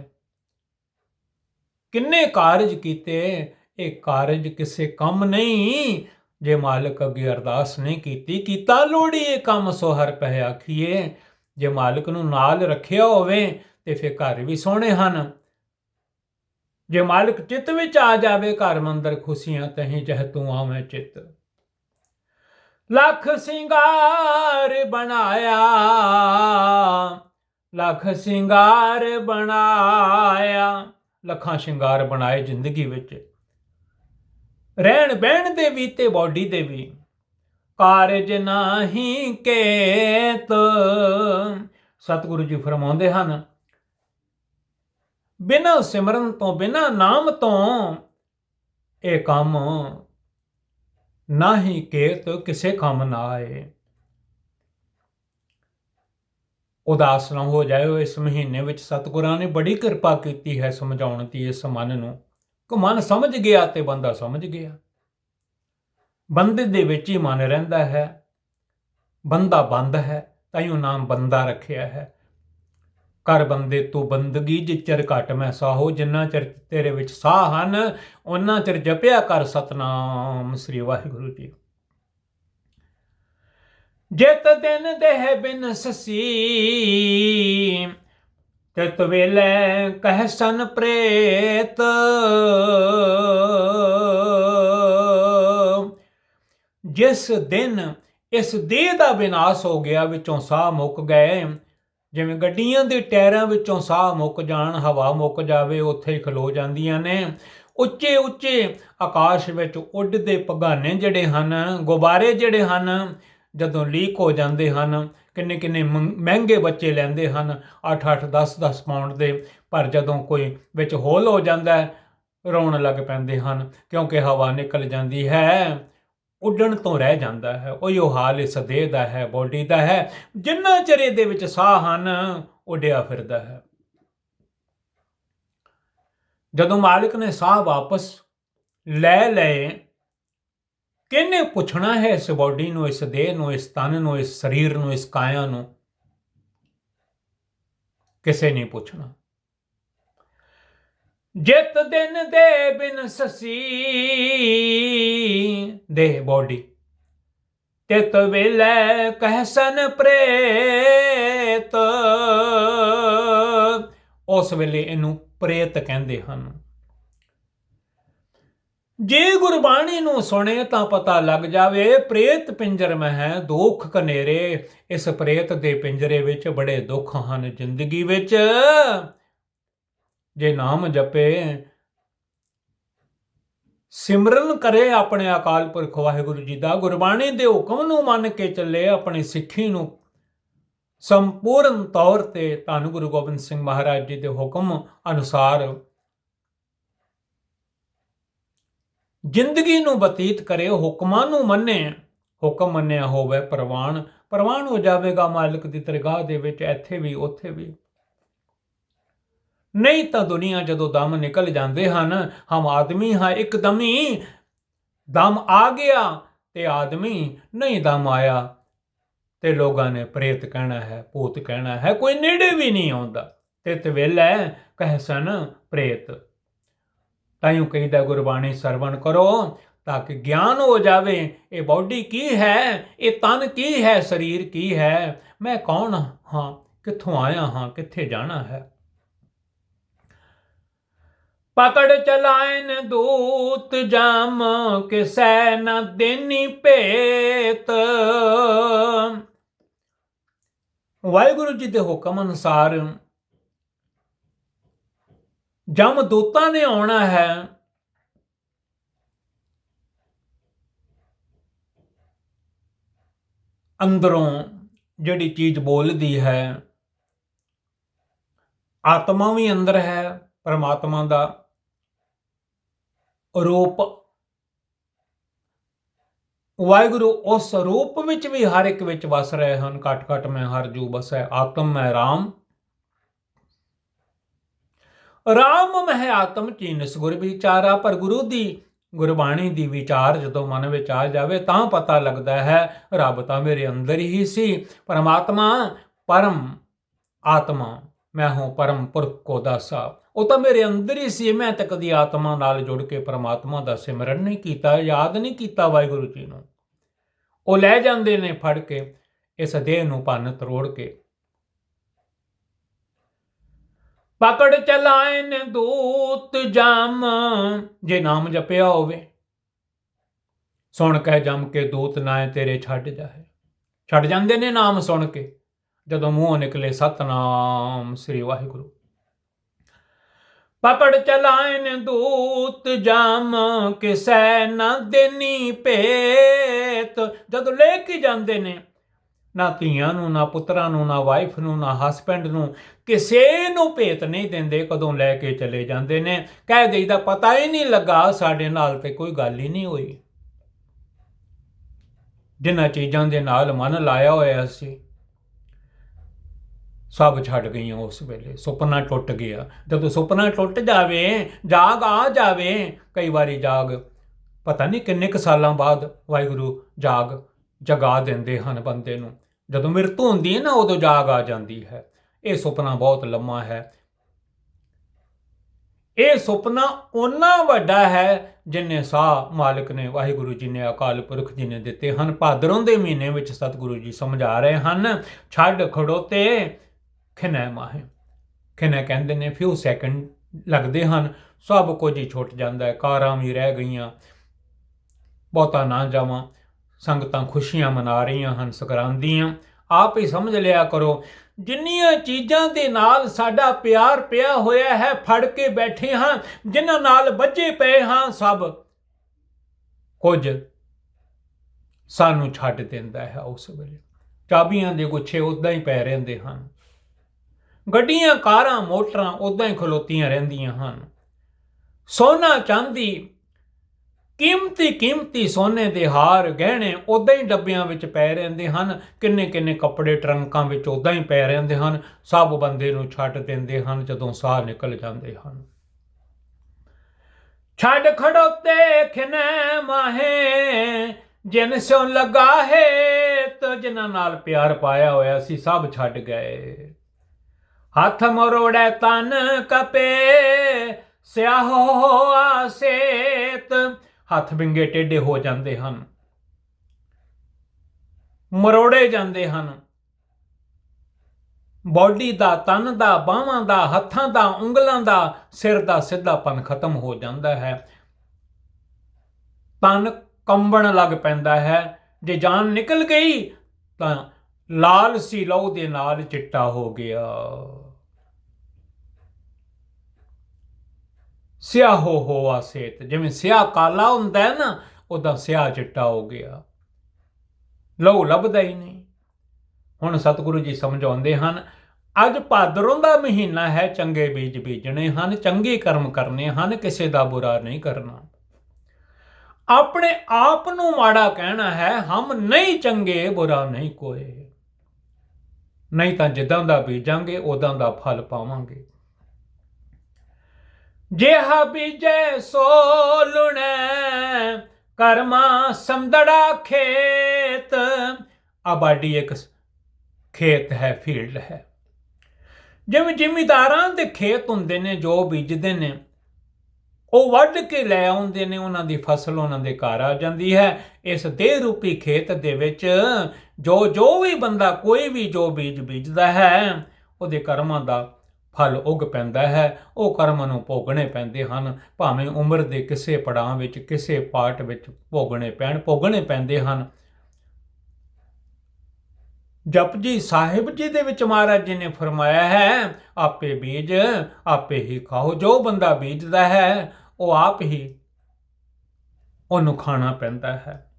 ਕਿੰਨੇ ਕਾਰਜ ਕੀਤੇ? ਇਹ ਕਾਰਜ ਕਿਸੇ ਕੰਮ ਨਹੀਂ। ਜੇ ਮਾਲਕ ਅੱਗੇ ਅਰਦਾਸ ਨਹੀਂ ਕੀਤੀ, ਕੀਤਾ ਲੋੜੀ ਇਹ ਕੰਮ, ਸੋ ਹਰ ਪਹਿ ਆਖੀਏ। ਜੇ ਮਾਲਕ ਨੂੰ ਨਾਲ ਰੱਖਿਆ ਹੋਵੇ, ਤੇ ਫਿਰ ਘਰ ਵੀ ਸੋਹਣੇ ਹਨ। ਜੇ ਮਾਲਕ ਚਿੱਤ ਵਿੱਚ ਆ ਜਾਵੇ, ਘਰ ਮੰਦਰ ਖੁਸ਼ੀਆਂ ਤਹੀਂ ਜਹ ਤੂੰ ਆਵੇਂ ਚਿੱਤ। ਲੱਖ ਸਿੰਗਾਰ ਬਣਾਇਆ। ਲੱਖ ਸਿੰਗਾਰ ਬਣਾਇਆ। ਲੱਖਾਂ ਸ਼ਿੰਗਾਰ ਬਣਾਏ ਜ਼ਿੰਦਗੀ ਵਿੱਚ। ਰਹਿਣ ਬਹਿਣ ਦੇ ਵੀ ਤੇ ਬਾਡੀ ਦੇ ਵੀ। ਕਾਰਜ ਨਾਹੀ ਕੇਤ। ਸਤਿਗੁਰੂ ਜੀ ਫਰਮਾਉਂਦੇ ਹਨ, ਬਿਨਾਂ ਸਿਮਰਨ ਤੋਂ, ਬਿਨਾਂ ਨਾਮ ਤੋਂ ਇਹ ਕੰਮ ਨਾਹੀ ਕੇਤ ਕਿਸੇ ਕੰਮ ਨਾ ਆਏ। ਉਦਾਸ ਨਾ ਹੋ ਜਾਇਓ ਇਸ ਮਹੀਨੇ ਵਿੱਚ। ਸਤਿਗੁਰਾਂ ਨੇ ਬੜੀ ਕਿਰਪਾ ਕੀਤੀ ਹੈ ਸਮਝਾਉਣ ਦੀ ਇਸ ਮਨ ਨੂੰ। ਕਿ ਮਨ ਸਮਝ ਗਿਆ ਤੇ ਬੰਦਾ ਸਮਝ ਗਿਆ। ਬੰਦੇ ਦੇ ਵਿੱਚ ਹੀ ਮਨ ਰਹਿੰਦਾ ਹੈ। ਬੰਦਾ ਬੰਦ ਹੈ, ਤਾਂ ਹੀ ਉਹ ਨਾਮ ਬੰਦਾ ਰੱਖਿਆ ਹੈ। ਕਰ ਬੰਦੇ ਤੂੰ ਬੰਦਗੀ ਜਿਚਰ ਘਟ ਮੈਂ ਸਾਹੋ, ਜਿੰਨਾ ਚਿਰ ਤੇਰੇ ਵਿੱਚ ਸਾਹ ਹਨ ਉਹਨਾਂ ਚਿਰ ਜਪਿਆ ਕਰ ਸਤਨਾਮ ਸ੍ਰੀ ਵਾਹਿਗੁਰੂ ਜੀ। ਜਿਤ ਦਿਨ ਦੇਹ ਬਿਨ ਸਸੀ, ਤਿਤ ਵੇਲੇ ਕਹਿ ਸਨ ਪ੍ਰੇਤ। ਜਿਸ ਦਿਨ ਇਸ ਦੇਹ ਦਾ ਵਿਨਾਸ਼ ਹੋ ਗਿਆ, ਵਿੱਚੋਂ ਸਾਹ ਮੁੱਕ ਗਏ ਜਿਵੇਂ ਗੱਡੀਆਂ ਦੇ ਟਾਇਰਾਂ ਵਿੱਚੋਂ ਸਾਹ ਮੁੱਕ ਜਾਣ, ਹਵਾ ਮੁੱਕ ਜਾਵੇ, ਉੱਥੇ ਹੀ ਖਲੋ ਜਾਂਦੀਆਂ ਨੇ। ਉੱਚੇ ਉੱਚੇ ਆਕਾਸ਼ ਵਿੱਚ ਉੱਡਦੇ ਪਗਾਨੇ ਜਿਹੜੇ ਹਨ, ਗੁਬਾਰੇ ਜਿਹੜੇ ਹਨ, ਜਦੋਂ ਲੀਕ ਹੋ ਜਾਂਦੇ ਹਨ, ਕਿੰਨੇ ਕਿੰਨੇ ਮੰ- ਮਹਿੰਗੇ ਬੱਚੇ ਲੈਂਦੇ ਹਨ 8-8 10-10 ਪਾਉਂਡ ਦੇ, ਪਰ ਜਦੋਂ ਕੋਈ ਵਿੱਚ ਹੋਲ ਹੋ ਜਾਂਦਾ ਹੈ ਰੋਣ ਲੱਗ ਪੈਂਦੇ ਹਨ, ਕਿਉਂਕਿ ਹਵਾ ਨਿਕਲ ਜਾਂਦੀ ਹੈ। ਉੱਡਣ ਤੋਂ ਰਹਿ ਜਾਂਦਾ ਹੈ ਉਹੀ ਹਾਲ ਇਸ ਦੇਹ ਦਾ ਹੈ ਬੋਡੀ ਦਾ ਹੈ, ਜਿੰਨਾ ਚਿਰ ਇਹਦੇ ਵਿੱਚ ਸਾਹ ਹਨ ਉੱਡਿਆ ਫਿਰਦਾ ਹੈ। ਜਦੋਂ ਮਾਲਕ ਨੇ ਸਾਹ ਵਾਪਸ ਲੈ ਲਏ, ਕਿਹਨੇ ਪੁੱਛਣਾ ਹੈ ਇਸ ਬੋਡੀ ਨੂੰ, ਇਸ ਦੇਹ ਨੂੰ, ਇਸ ਤਨ ਨੂੰ, ਇਸ ਸਰੀਰ ਨੂੰ, ਇਸ ਕਾਇਆ ਨੂੰ? ਕਿਸੇ ਨੇ ਪੁੱਛਣਾ। ਜਿਤ ਦਿਨ ਦੇ ਬਿਨ ਸਸੀ ਦੇਹ ਬੋਡੀ। ਤਿਤ ਵੇਲੇ ਕਹਿਸਨ ਪ੍ਰੇਤ। ਉਸ ਵੇਲੇ ਇਹਨੂੰ ਪ੍ਰੇਤ ਕਹਿੰਦੇ ਹਨ। ਜੇ ਗੁਰਬਾਣੀ ਨੂੰ ਸੁਣੇ ਤਾਂ ਪਤਾ ਲੱਗ ਜਾਵੇ, ਪ੍ਰੇਤ ਪਿੰਜਰ ਮੈਂ ਹੈ ਦੁੱਖ ਕਨੇਰੇ ਇਸ ਪ੍ਰੇਤ ਦੇ ਪਿੰਜਰੇ ਵਿੱਚ ਬੜੇ ਦੁੱਖ ਹਨ ਜ਼ਿੰਦਗੀ ਵਿੱਚ। ਜੇ ਨਾਮ ਜਪੇ, ਸਿਮਰਨ ਕਰੇ ਆਪਣੇ ਅਕਾਲ ਪੁਰਖ ਵਾਹਿਗੁਰੂ ਜੀ ਦਾ, ਗੁਰਬਾਣੀ ਦੇ ਹੁਕਮ ਨੂੰ ਮੰਨ ਕੇ ਚੱਲੇ ਆਪਣੀ ਸਿੱਖੀ ਨੂੰ। ਸੰਪੂਰਨ ਤੌਰ ਤੇ ਧੰਨ ਗੁਰੂ ਗੋਬਿੰਦ ਸਿੰਘ ਮਹਾਰਾਜ ਜੀ ਦੇ ਹੁਕਮ ਅਨੁਸਾਰ ਜ਼ਿੰਦਗੀ ਨੂੰ ਬਤੀਤ ਕਰੇ, ਹੁਕਮਾਂ ਨੂੰ ਮੰਨੇ, ਹੁਕਮ ਮੰਨਿਆ ਹੋਵੇ ਪ੍ਰਵਾਨ ਪ੍ਰਵਾਨ ਹੋ ਜਾਵੇਗਾ ਮਾਲਕ ਦੀ ਦਰਗਾਹ ਦੇ ਵਿੱਚ, ਇੱਥੇ ਵੀ, ਉੱਥੇ ਵੀ। ਨਹੀਂ ਤਾਂ ਦੁਨੀਆ ਜਦੋਂ ਦਮ ਨਿਕਲ ਜਾਂਦੇ ਹਨ, ਹਮ ਆਦਮੀ ਹਾਂ ਇੱਕਦਮ ਹੀ ਦਮ ਆ ਗਿਆ ਤੇ ਆਦਮੀ ਨਹੀਂ ਦਮ ਆਇਆ। ਤੇ ਲੋਕਾਂ ਨੇ ਪ੍ਰੇਤ ਕਹਿਣਾ ਹੈ, ਭੂਤ ਕਹਿਣਾ ਹੈ, ਕੋਈ ਨੇੜੇ ਵੀ ਨਹੀਂ ਆਉਂਦਾ। ਤੇ ਤਵੇਲੇ ਕਹਿਸਨ ਪ੍ਰੇਤ ਤਾਈਓ ਕਹੀਦਾ, ਗੁਰਬਾਣੀ ਸਰਵਣ ਕਰੋ ਤਾਂ ਕਿ ਗਿਆਨ ਹੋ ਜਾਵੇ। ਇਹ ਬਾਡੀ ਕੀ ਹੈ? ਇਹ ਤਨ ਕੀ ਹੈ? ਸਰੀਰ ਕੀ ਹੈ? ਮੈਂ ਕੌਣ ਹਾਂ? ਕਿੱਥੋਂ ਆਇਆ ਹਾਂ? ਕਿੱਥੇ ਜਾਣਾ ਹੈ? ਪਕੜ ਚਲਾਇਨ ਦੂਤ ਜਮ ਕਿਸੈ ਨ ਦੇਨੀ ਭੇਤ। ਵਾਹਿਗੁਰੂ ਜੀ ਦੇ ਹੁਕਮ ਅਨੁਸਾਰ ਜਮ ਦੂਤਾਂ ਨੇ ਆਉਣਾ ਹੈ। ਅੰਦਰੋਂ ਜਿਹੜੀ ਚੀਜ਼ ਬੋਲਦੀ ਹੈ, ਆਤਮਾ ਵੀ ਅੰਦਰ ਹੈ, ਪਰਮਾਤਮਾ ਦਾ ਰੂਪ। ਵਾਹਿਗੁਰੂ ਉਸ ਰੂਪ ਵਿੱਚ ਵੀ ਹਰ ਇੱਕ ਵਿੱਚ ਵਸ ਰਹੇ ਹਨ। ਘਟ ਘਟ ਮੈਂ ਹਰ ਜੂ ਬਸੈ ਆਤਮ ਮੈਂ ਰਾਮ। ਰਾਮ ਮਹਿ ਆਤਮ ਚੀਨਸ, ਗੁਰ ਵਿਚਾਰਾ ਪਰ ਗੁਰੂ ਦੀ ਗੁਰਬਾਣੀ ਦੀ ਵਿਚਾਰ ਜਦੋਂ ਮਨ ਵਿੱਚ ਆ ਜਾਵੇ ਤਾਂ ਪਤਾ ਲੱਗਦਾ ਹੈ, ਰੱਬ ਤਾਂ ਮੇਰੇ ਅੰਦਰ ਹੀ ਸੀ। ਪਰਮਾਤਮਾ, ਪਰਮ ਆਤਮਾ। ਮੈਂ ਹਾਂ ਪਰਮ ਪੁਰਖ ਕੋ ਦਾਸਾ। ਉਹ ਤਾਂ ਮੇਰੇ ਅੰਦਰ ਹੀ ਸੀ, ਮੈਂ ਤਾਂ ਕਦੀ ਆਤਮਾ ਨਾਲ ਜੁੜ ਕੇ ਪਰਮਾਤਮਾ ਦਾ ਸਿਮਰਨ ਨਹੀਂ ਕੀਤਾ, ਯਾਦ ਨਹੀਂ ਕੀਤਾ ਵਾਹਿਗੁਰੂ ਜੀ ਨੂੰ। ਉਹ ਲੈ ਜਾਂਦੇ ਨੇ ਫੜ ਕੇ, ਇਸ ਦੇਹ ਨੂੰ ਭੰਨ ਤਰੋੜ ਕੇ। ਪਕੜ ਚਲਾਏ ਨੇ ਦੂਤ ਜਮ, ਜੇ ਨਾਮ ਜਪਿਆ ਹੋਵੇ। ਸੁਣ ਕੇ ਜਮ ਕੇ ਦੂਤ ਨਾ ਤੇਰੇ ਛੱਡ ਜਾਏ ਛੱਡ ਜਾਂਦੇ ਨੇ ਨਾਮ ਸੁਣ ਕੇ। ਜਦੋਂ ਮੂੰਹੋਂ ਨਿਕਲੇ ਸਤਨਾਮ ਸ੍ਰੀ ਵਾਹਿਗੁਰੂ। ਪਕੜ ਚਲਾਇਨ ਦੂਤ ਜਾਮ, ਕਿਸੈ ਨਾ ਦੇਨੀ ਭੇਤ। ਜਦੋਂ ਲੈ ਕੇ ਜਾਂਦੇ ਨੇ, ਨਾ ਧੀਆਂ ਨੂੰ, ਨਾ ਪੁੱਤਰਾਂ ਨੂੰ, ਨਾ ਵਾਈਫ ਨੂੰ, ਨਾ ਹਸਬੈਂਡ ਨੂੰ, ਕਿਸੇ ਨੂੰ ਭੇਤ ਨਹੀਂ ਦਿੰਦੇ ਕਦੋਂ ਲੈ ਕੇ ਚਲੇ ਜਾਂਦੇ ਨੇ। ਕਹਿ ਦੇਈਦਾ ਪਤਾ ਹੀ ਨਹੀਂ ਲੱਗਾ, ਸਾਡੇ ਨਾਲ ਤੇ ਕੋਈ ਗੱਲ ਹੀ ਨਹੀਂ ਹੋਈ। ਜਿਨ੍ਹਾਂ ਚੀਜ਼ਾਂ ਦੇ ਨਾਲ ਮਨ ਲਾਇਆ ਹੋਇਆ ਸੀ ਸਭ ਛੱਡ ਗਈਆਂ ਉਸ ਵੇਲੇ, ਸੁਪਨਾ ਟੁੱਟ ਗਿਆ। ਜਦੋਂ ਸੁਪਨਾ ਟੁੱਟ ਜਾਵੇ, ਜਾਗ ਆ ਜਾਵੇ, ਕਈ ਵਾਰੀ ਜਾਗ, ਪਤਾ ਨਹੀਂ ਕਿੰਨੇ ਕੁ ਸਾਲਾਂ ਬਾਅਦ ਵਾਹਿਗੁਰੂ ਜਾਗ ਜਗਾ ਦਿੰਦੇ ਹਨ ਬੰਦੇ ਨੂੰ। ਜਦੋਂ ਮ੍ਰਿਤੂ ਹੁੰਦੀ ਹੈ ਨਾ, ਉਦੋਂ ਜਾਗ ਆ ਜਾਂਦੀ ਹੈ। ਇਹ ਸੁਪਨਾ ਬਹੁਤ ਲੰਮਾ ਹੈ। ਇਹ ਸੁਪਨਾ ਉਹਨਾਂ ਵੱਡਾ ਹੈ ਜਿੰਨੇ ਸਾਹ ਮਾਲਕ ਨੇ ਵਾਹਿਗੁਰੂ ਜੀ ਨੇ, ਅਕਾਲ ਪੁਰਖ ਜੀ ਨੇ ਦਿੱਤੇ ਹਨ। ਭਾਦਰੋਂ ਦੇ ਮਹੀਨੇ ਵਿੱਚ ਸਤਿਗੁਰੂ ਜੀ ਸਮਝਾ ਰਹੇ ਹਨ, ਛੱਡ ਖੜੋਤੇ ਖਿਨੈ ਮਾਹੇ। ਖਿਨੈ ਕਹਿੰਦੇ ਨੇ, ਫਿਊ ਸੈਕਿੰਡ ਲੱਗਦੇ ਹਨ, ਸਭ ਕੁਝ ਹੀ ਛੁੱਟ ਜਾਂਦਾ ਹੈ, ਕਾਰਾਂ ਵੀ ਰਹਿ ਗਈਆਂ, ਬਹੁਤਾ ਨਾ ਜਾਵਾਂ, ਸੰਗਤਾਂ ਖੁਸ਼ੀਆਂ ਮਨਾ ਰਹੀਆਂ ਹਨ, ਸਕਰਾਂਦੀਆਂ। ਆਪ ਹੀ ਸਮਝ ਲਿਆ ਕਰੋ, ਜਿੰਨੀਆਂ ਚੀਜ਼ਾਂ ਦੇ ਨਾਲ ਸਾਡਾ ਪਿਆਰ ਪਿਆ ਹੋਇਆ ਹੈ, ਫੜ ਕੇ ਬੈਠੇ ਹਾਂ, ਜਿਨ੍ਹਾਂ ਨਾਲ ਬੱਝੇ ਪਏ ਹਾਂ, ਸਭ ਕੁਝ ਸਾਨੂੰ ਛੱਡ ਦਿੰਦਾ ਹੈ ਉਸ ਵੇਲੇ। ਚਾਬੀਆਂ ਦੇ ਗੁੱਛੇ ਉਦਾਂ ਹੀ ਪੈ ਰਹਿੰਦੇ ਹਨ। ਗੱਡੀਆਂ, ਕਾਰਾਂ, ਮੋਟਰਾਂ ਉਦਾਂ ਹੀ ਖਲੋਤੀਆਂ ਰਹਿੰਦੀਆਂ ਹਨ। ਸੋਨਾ ਚਾਂਦੀ ਕੀਮਤੀ ਕੀਮਤੀ ਸੋਨੇ ਦੇ ਹਾਰ ਗਹਿਣੇ ਉਦਾਂ ਹੀ ਡੱਬਿਆਂ ਵਿੱਚ ਪੈ ਰਹਿੰਦੇ ਹਨ, ਕਿੰਨੇ ਕਿੰਨੇ ਕੱਪੜੇ ਟਰੰਕਾਂ ਵਿੱਚ ਉਦਾਂ ਹੀ ਪੈ ਰਹਿੰਦੇ ਹਨ, ਸਭ ਬੰਦੇ ਨੂੰ ਛੱਡ ਦਿੰਦੇ ਹਨ ਜਦੋਂ ਸਾਹ ਨਿਕਲ ਜਾਂਦੇ ਹਨ। ਛੱਡ ਖੜੋਤੇ ਖਿਨੈ ਮਾਹੇ, ਜਿਨ ਸੋ ਲਗਾ ਹੈ ਤੋ ਜਿਨ੍ਹਾਂ ਨਾਲ ਪਿਆਰ ਪਾਇਆ ਹੋਇਆ ਸੀ ਸਭ ਛੱਡ ਗਏ। ਹੱਥ ਮਰੋੜੇ ਤਨ ਕਪੇ, ਸਿਆਹੋ ਆਸੇਤ ਹੱਥ ਵਿੰਗੇ ਟੇਢੇ ਹੋ ਜਾਂਦੇ ਹਨ, ਮਰੋੜੇ ਜਾਂਦੇ ਹਨ। ਬਾਡੀ ਦਾ, ਤਨ ਦਾ, ਬਾਹਾਂ ਦਾ, ਹੱਥਾਂ ਦਾ, ਉਂਗਲਾਂ ਦਾ, ਸਿਰ ਦਾ ਸਿੱਧਾਪਨ ਖਤਮ ਹੋ ਜਾਂਦਾ ਹੈ। ਤਨ ਕੰਬਣ ਲੱਗ ਪੈਂਦਾ ਹੈ। ਜੇ ਜਾਨ ਨਿਕਲ ਗਈ ਤਾਂ ਲਾਲ ਸੀ ਲਹੂ ਦੇ ਨਾਲ ਚਿੱਟਾ ਹੋ ਗਿਆ। ਸਿਆਹ ਹੋ ਹੋ ਸੇਤ। ਜਿਵੇਂ ਸਿਆਹ ਕਾਲਾ ਹੁੰਦਾ ਹੈ ਨਾ, ਉਹਦਾ ਸਿਆਹ ਚਿੱਟਾ ਹੋ ਗਿਆ। ਲਹੂ ਲੱਭਦਾ ਹੀ ਨਹੀਂ। ਹੁਣ ਸਤਿਗੁਰੂ ਜੀ ਸਮਝਾਉਂਦੇ ਹਨ, ਅੱਜ ਭਾਦਰੋਂ ਦਾ ਮਹੀਨਾ ਹੈ, ਚੰਗੇ ਬੀਜ ਬੀਜਣੇ ਹਨ, ਚੰਗੇ ਕਰਮ ਕਰਨੇ ਹਨ, ਕਿਸੇ ਦਾ ਬੁਰਾ ਨਹੀਂ ਕਰਨਾ। ਆਪਣੇ ਆਪ ਨੂੰ ਮਾੜਾ ਕਹਿਣਾ ਹੈ, ਹਮ ਨਹੀਂ ਚੰਗੇ, ਬੁਰਾ ਨਹੀਂ ਕੋਏ ਨਹੀਂ ਤਾਂ ਜਿੱਦਾਂ ਦਾ ਬੀਜਾਂਗੇ ਉਦਾਂ ਦਾ ਫਲ ਪਾਵਾਂਗੇ। ਜਿਹਾ ਬੀਜੈ ਸੋ ਲੁਣੈ, ਕਰਮਾ ਸੰਦੜਾ ਖੇਤ। ਆਬਾਦੀ ਇੱਕ ਖੇਤ ਹੈ, ਫੀਲਡ ਹੈ। ਜਿਵੇਂ ਜ਼ਿਮੀਦਾਰਾਂ ਦੇ ਖੇਤ ਹੁੰਦੇ ਨੇ, ਜੋ ਬੀਜਦੇ ਨੇ, ਉਹ ਵੱਢ ਕੇ ਲੈ ਆਉਂਦੇ ਨੇ, ਉਹਨਾਂ ਦੀ ਫਸਲ ਉਹਨਾਂ ਦੇ ਘਰ ਆ ਜਾਂਦੀ ਹੈ। ਇਸ ਦੇ ਰੂਪੀ ਖੇਤ ਦੇ ਵਿੱਚ ਜੋ ਜੋ ਵੀ ਬੰਦਾ ਕੋਈ ਵੀ ਜੋ ਬੀਜ ਬੀਜਦਾ ਹੈ, ਉਹਦੇ ਕਰਮਾਂ ਦਾ ਫਲ ਉਗ ਪੈਂਦਾ ਹੈ। ਉਹ ਕਰਮ ਨੂੰ ਭੋਗਣੇ ਪੈਂਦੇ ਹਨ। ਭਾਵੇਂ ਉਮਰ ਦੇ ਕਿਸੇ ਪੜਾਅ ਵਿੱਚ, ਕਿਸੇ ਪਾਰਟ ਵਿੱਚ ਭੋਗਣੇ ਪੈਣ, ਭੋਗਣੇ ਪੈਂਦੇ ਹਨ। ਜਪਜੀ ਸਾਹਿਬ ਜੀ ਦੇ ਵਿੱਚ ਮਹਾਰਾਜ ਜੀ ਨੇ ਫਰਮਾਇਆ ਹੈ, ਆਪੇ ਬੀਜ, ਆਪੇ ਹੀ ਖਾਓ। ਜੋ ਬੰਦਾ ਬੀਜਦਾ ਹੈ, ਉਹ ਆਪ ਹੀ ਉਹਨੂੰ ਖਾਣਾ ਪੈਂਦਾ ਹੈ।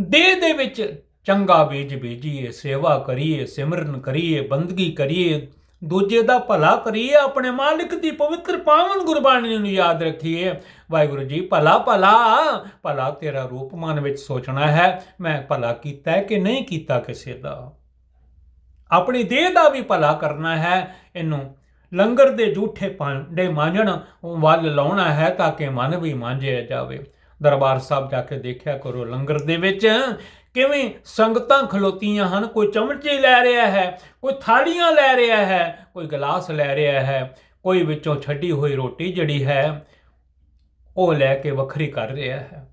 ਦੇਹ ਦੇ ਵਿੱਚ ਚੰਗਾ ਬੀਜ ਬੀਜੀਏ, ਸੇਵਾ ਕਰੀਏ, ਸਿਮਰਨ ਕਰੀਏ, ਬੰਦਗੀ ਕਰੀਏ, ਦੂਜੇ ਦਾ ਭਲਾ ਕਰੀਏ, ਆਪਣੇ ਮਾਲਿਕ ਦੀ ਪਵਿੱਤਰ ਪਾਵਨ ਗੁਰਬਾਣੀ ਨੂੰ ਯਾਦ ਰੱਖੀਏ। ਵਾਹਿਗੁਰੂ ਜੀ, ਭਲਾ ਭਲਾ ਭਲਾ ਤੇਰਾ ਰੂਪ ਮਨ ਵਿੱਚ ਸੋਚਣਾ ਹੈ, ਮੈਂ ਭਲਾ ਕੀਤਾ ਕਿ ਨਹੀਂ ਕੀਤਾ ਕਿਸੇ ਦਾ? ਆਪਣੀ ਦੇਹ ਦਾ ਵੀ ਭਲਾ ਕਰਨਾ ਹੈ, ਇਹਨੂੰ ਲੰਗਰ ਦੇ ਝੂਠੇ ਭਾਂਡੇ ਮਾਂਜਣ ਵੱਲ ਲਾਉਣਾ ਹੈ ਤਾਂ ਕਿ ਮਨ ਵੀ ਮਾਂਜਿਆ ਜਾਵੇ। ਦਰਬਾਰ ਸਾਹਿਬ ਜਾ ਕੇ ਦੇਖਿਆ ਕਰੋ ਲੰਗਰ ਦੇ ਵਿੱਚ ਕਿਵੇਂ ਸੰਗਤਾਂ ਖਲੋਤੀਆਂ ਹਨ? ਕੋਈ ਚਮਚੇ ਲੈ ਰਿਹਾ ਹੈ, ਕੋਈ ਥਾਲੀਆਂ ਲੈ ਰਿਹਾ ਹੈ, ਕੋਈ ਗਲਾਸ ਲੈ ਰਿਹਾ ਹੈ, ਕੋਈ ਵਿੱਚੋਂ ਛੱਡੀ ਹੋਈ ਰੋਟੀ ਜਿਹੜੀ ਹੈ, ਉਹ ਲੈ ਕੇ ਵੱਖਰੀ ਕਰ ਰਿਹਾ ਹੈ।